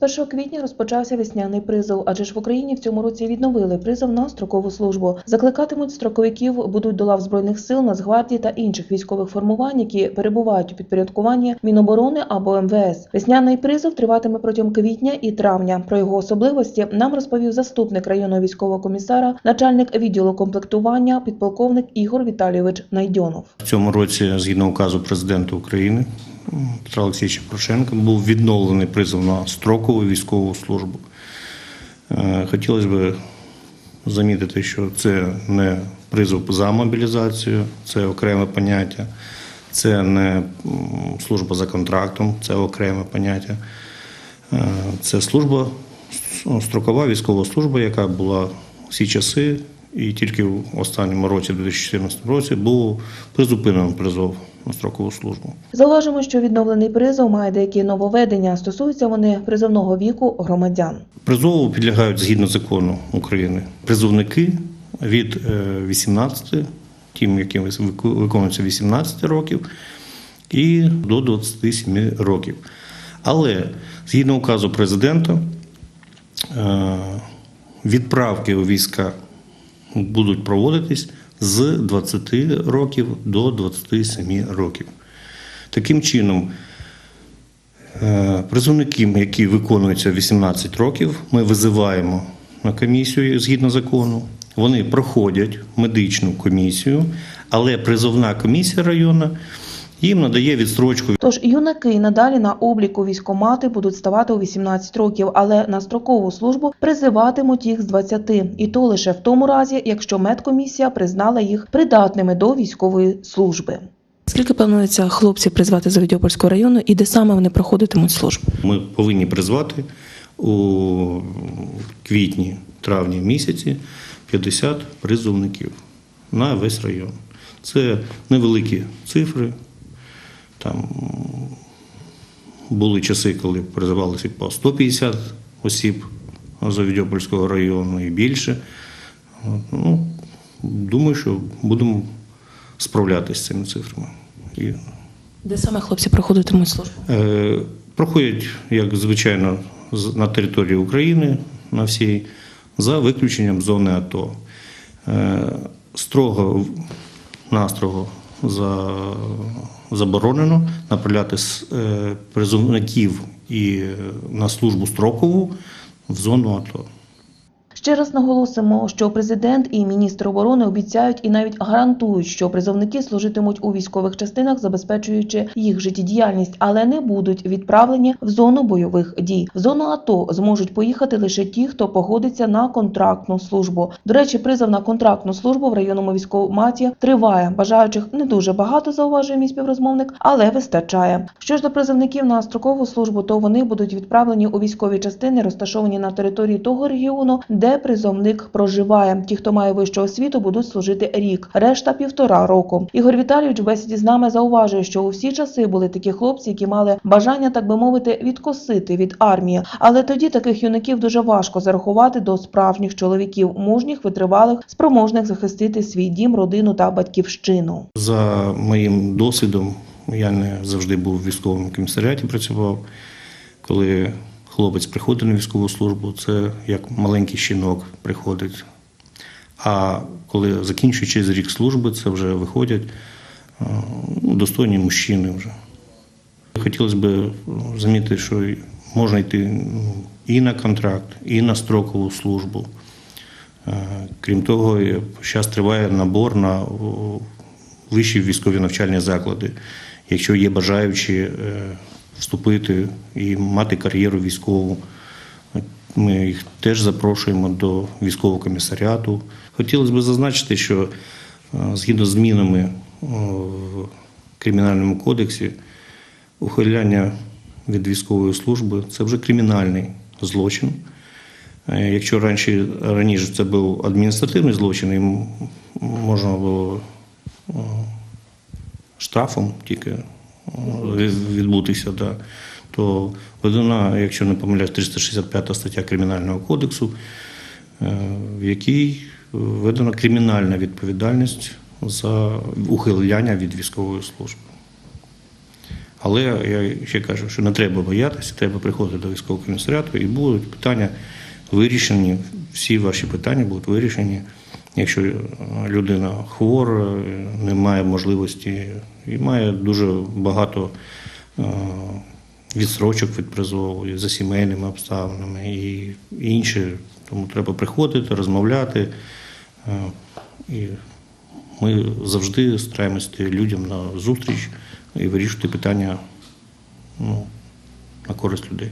З 1 квітня розпочався весняний призов, адже ж в Україні в цьому році відновили призов на строкову службу. Закликатимуть строковиків будуть до лав збройних сил, Нацгвардії та інших військових формувань, які перебувають у підпорядкуванні Міноборони або МВС. Весняний призов триватиме протягом квітня і травня. Про його особливості нам розповів заступник районного військового комісара, начальник відділу комплектування, підполковник Ігор Віталійович Найдьонов. В цьому році, згідно указу президента України Петра Олексійовича Порошенка, був відновлений призов на строкову військову службу. Е, Хотілося б замітити, що це не призов за мобілізацію, це окреме поняття, це не служба за контрактом, це окреме поняття. Е, Це служба, строкова військова служба, яка була всі часи, і тільки в останньому році, 2014 році, був призупинено призов на строкову службу. Зауважимо, що відновлений призов має деякі нововведення. Стосуються вони призовного віку громадян. Призову підлягають згідно закону України призовники від е, 18, тим, яким виконується 18 років, і до 27 років. Але згідно указу президента, е, відправки у війська будуть проводитись з 20 років до 27 років. Таким чином, Е, Призовники, які виконуються 18 років, ми визиваємо на комісію згідно закону. Вони проходять медичну комісію, але призовна комісія районна їм надає відстрочку Тож юнаки й надалі на обліку військомати будуть ставати у 18 років, але на строкову службу призиватимуть їх з 20. І то лише в тому разі, якщо медкомісія признала їх придатними до військової служби. Скільки планується хлопців призвати з Авдіопольського району і де саме вони проходитимуть службу? Ми повинні призвати у квітні, травні місяці 50 призовників на весь район. Це невеликі цифри. Там були часи, коли призивалося по 150 осіб з Авдіопольського району і більше. Ну, думаю, що будемо справлятися з цими цифрами. І Де саме хлопці проходитимуть службу? Е, Проходять, як звичайно, на території України на всій, за виключенням зони АТО. Е, Строго, настрого за, заборонено направляти е, призовників і е, на службу строкову в зону АТО. Ще раз наголосимо, що президент і міністр оборони обіцяють і навіть гарантують, що призовники служитимуть у військових частинах, забезпечуючи їх життєдіяльність, але не будуть відправлені в зону бойових дій. В зону АТО зможуть поїхати лише ті, хто погодиться на контрактну службу. До речі, призов на контрактну службу в районному військкоматі триває. Бажаючих не дуже багато, зауважує мій співрозмовник, але вистачає. Що ж до призовників на строкову службу, то вони будуть відправлені у військові частини, розташовані на території того регіону, де призовник проживає. Ті, хто має вищу освіту, будуть служити рік, решта півтора року. Ігор Віталійович в бесіді з нами зауважує, що у всі часи були такі хлопці, які мали бажання, так би мовити, відкосити від армії. Але тоді таких юнаків дуже важко зарахувати до справжніх чоловіків, мужніх, витривалих, спроможних захистити свій дім, родину та батьківщину. За моїм досвідом, я не завжди був в військовому комісаріаті, працював. Коли хлопець приходить на військову службу, це як маленький щінок приходить. А коли закінчуючи рік служби, це вже виходять е, ну, достойні мужчини вже. Хотілося б замітити, що можна йти ну, і на контракт, і на строкову службу. Е, Крім того, зараз триває набор на вищі військові навчальні заклади. Якщо є бажаючі е, вступити і мати кар'єру військову, ми їх теж запрошуємо до військового комісаріату. Хотілося б зазначити, що е, згідно з змінами в Кримінальному кодексі, ухиляння від військової служби це вже кримінальний злочин. Е, Якщо раніше, раніше це був адміністративний злочин, і можна було штрафом тільки відбутися, да, то введена, якщо не помиляюсь, 365 стаття Кримінального кодексу, е, в якій введена кримінальна відповідальність за ухиляння від військової служби. Але я ще кажу, що не треба боятися, треба приходити до військового комісаріату і будуть питання вирішені, всі ваші питання будуть вирішені. Якщо е, людина хвора, е, не має можливості і має дуже багато е, відсрочок від призову за сімейними обставинами і інше. тому треба приходити, розмовляти. Е, І ми завжди стараємося людям на зустріч і вирішувати питання ну, на користь людей.